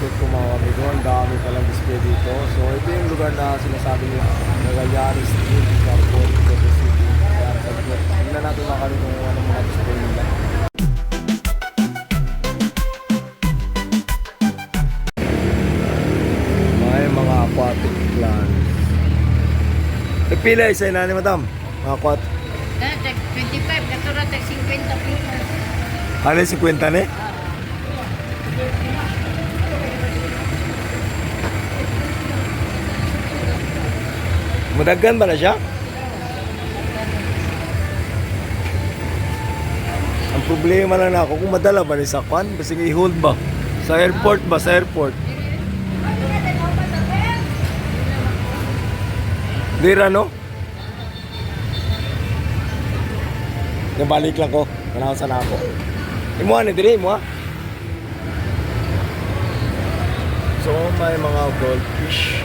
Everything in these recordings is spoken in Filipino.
ikot ko mga kami doon. Dami palang display dito. So ito yung lugar na sinasabi nila. Nagayari Street, Carbon, Quezon City. Tingnan natin mga kami kung ano mga display nila. May mga aquatic plants. Nagpila isa na ni madam. Mga aquatic. Dahil tag 25, katura tag 50 pesos. Ano yung 50 ni? Madagan ba na siya? Ang problema lang na ako kung madala ba ni sa kwan, basta i-hold ba? Sa airport ba? Sa airport? Dira no? Nabalik lang ko. Kanaw sana ako. Imo ani diri mo ha? So may mga goldfish.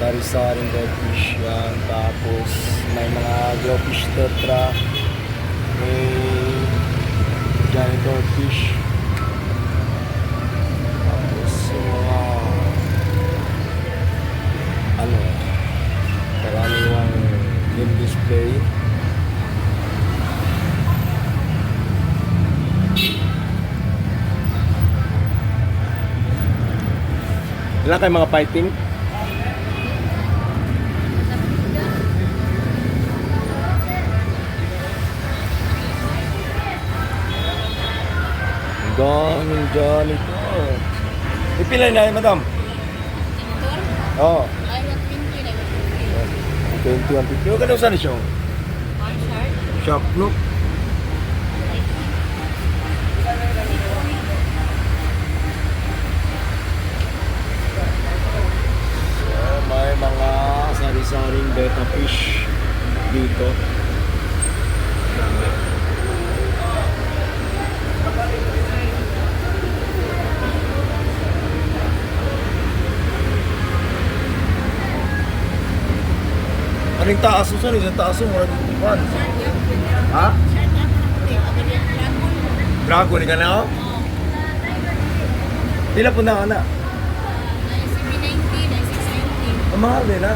Sari-saring goldfish yan. Tapos may mga goldfish tetra. May janitor fish. Tapos yung mga ano karaniwang game display. Ilan kayo mga fighting? Daming jolly ko. Ipilay na yun, madam? Oo. Na. 21, 50. Huwag ka daw saan siya? Shop, no? So, may mga sari-saring betta fish dito. Anong taas mo? Isang taas mo, murag kwan. Ha? Dragon ka na? Pila po na ka na? Ay, si B90, ay 690. Ang mahal din ha?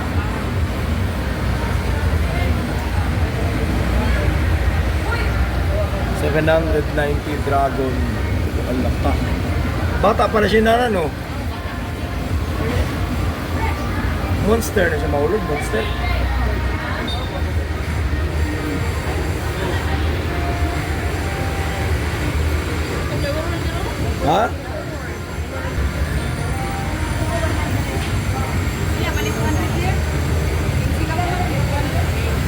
$790 Dragon. Ang laka. Bata pa na siya na no? Monster na siya maulog, monster. Ha?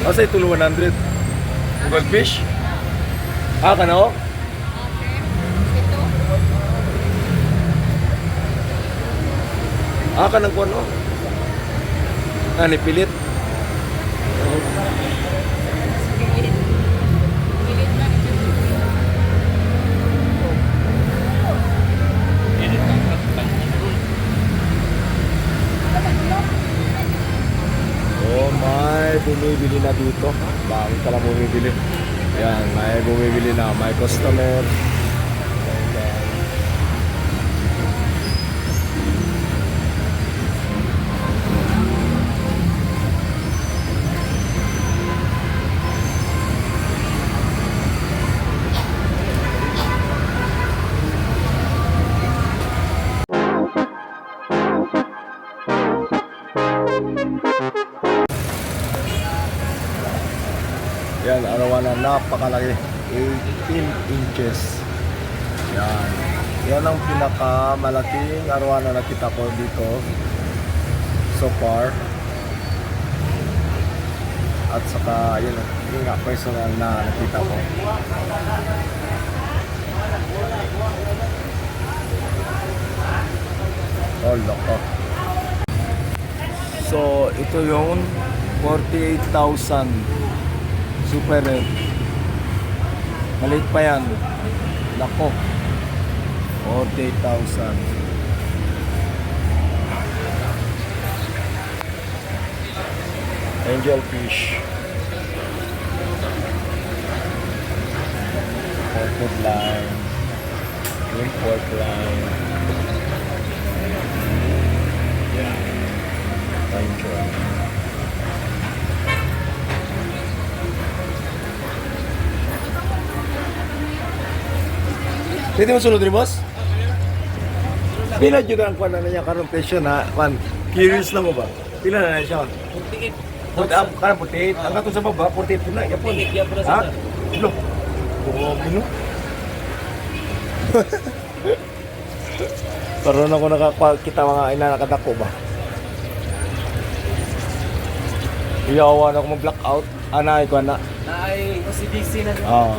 O sa itulo 100. Goldfish? Ah, ka na o? Ito. Ah, ka ng kuwan o? Ah, nipilit. Pilit. Oh, may bumibili na dito. Bakit ka lang bumibili? Yan, may bumibili na. May customer. Yan, arawan na napakalaki. 18 inches. Yan. Yan ang pinakamalaking arawan na nakita ko dito so far. At saka, yun, yun nga, personal na nakita ko. Oh, loko. So, ito yung 48,000 Super red. Maliit pa yan. Lako. 48,000. Angel fish. Pork line. Green pork line. Yeah. Angel. Pwede mo sulod rin, boss? Pila dyan ang kwan na niya karong presyo na kwan. Curious lang mo ba? Pila na na siya? Puti Put up, karang puti. Ang kato sa baba, puti po na. Yapon. Na Ha? Lo. Oo, bino. Karoon ako nakakita mga ina nakadako ba? Iyawan ako mag-blackout. Anay ko na. Ay, OCDC na. Ah.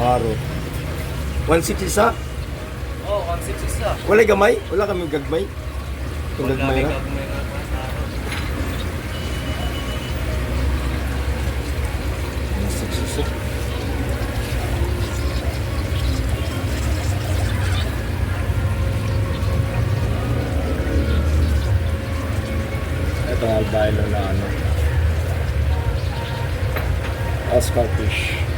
Paro. 160 sa? Oh, 160 sa. Wala gamay? Wala kami gagmay? Kung Wala gagmay may na? gagmay na pa sa ako. 160 Ito ang albino na ano. Oscar fish.